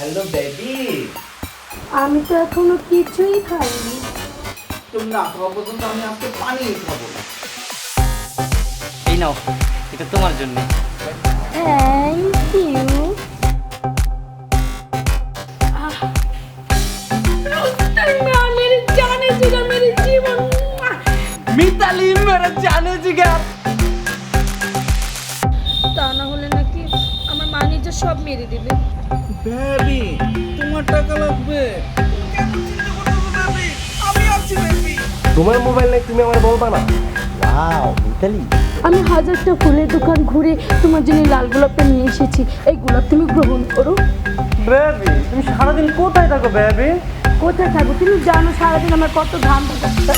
Hello baby আমি তো এখনও কিছুই খাইনি। তুমি না খাওয়া পর্যন্ত আমি আজকে পানি খাব। এই নাও এটা তোমার জন্য। থ্যাংক ইউ মিতালি মেরা জানে জিগার নিজে সব মেরে দিবে। বেবি তোমার টাকা লাগবে। আমি তোমার মোবাইল নেই তুমি আমার বলবা না। ওয়াও মিতালি আমি হাজারটা ফুলের দোকান ঘুরে তোমার জন্য লাল গোলাপটা নিয়ে এসেছি। এই গোলাপ তুমি গ্রহণ করো। বেবি তুমি সারাদিন কোথায় থাকো বেবি কোথায় থাকো? তুমি জানো সারাদিন আমার কত ঘাম থাকে